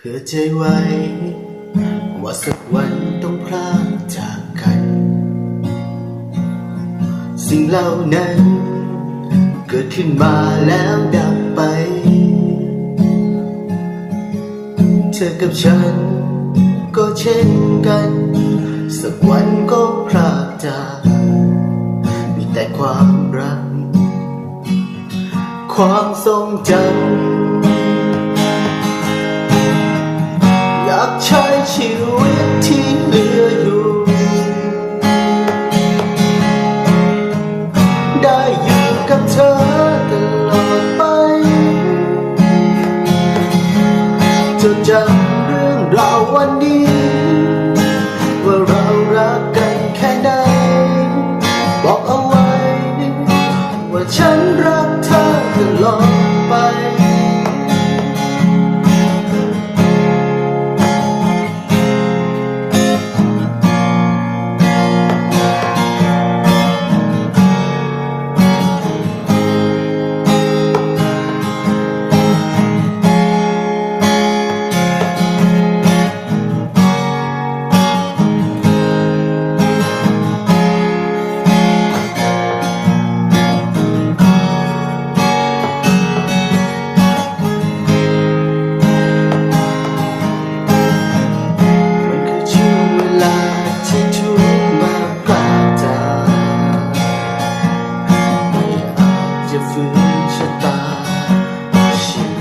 เพื่อใจไว้ ว่าสักวันต้องพลากจากกัน สิ่งเหล่านั้น เกิดขึ้นมาแล้วดับไป เธอกับฉัน ก็เช่นกัน สักวันก็พลากจาก มีแต่ความรัก ความทรงจำ ชีวิตที่เหลืออยู่ ได้อยู่กับเธอตลอดไปจดจำเรื่องราววันนี้ ว่าเรารักกันแค่ไหนบอกเอาไว้ ว่าฉันรักเธอตลอด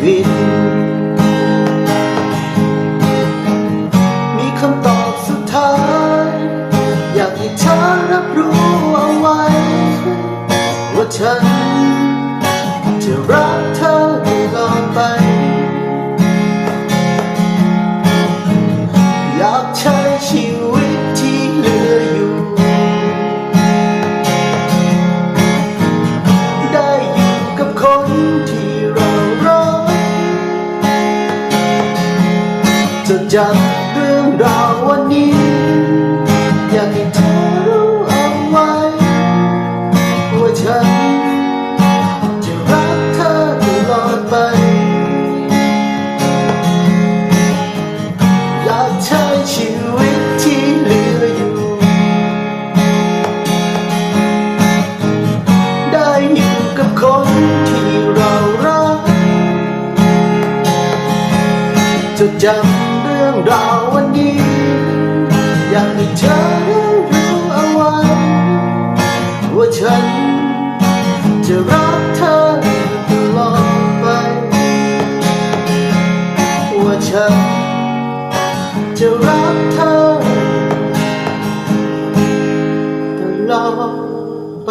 วิต มีคำตอบสุดท้าย อยากให้เธอรับรู้เอาไว้ ว่าฉันจะรัก จดจำเรื่องราววันนี้ อยากให้เธอรู้เอาไว้ ว่าฉันจะรักเธอตลอดไป อยากใช้ชีวิตที่เหลืออยู่ ได้อยู่กับคนที่เรารัก จดจำ เรื่องราววันนี้ อยากให้เธอได้รู้เอาไว้ ว่าฉันจะรักเธอตลอดไป ว่าฉันจะรักเธอตลอดไป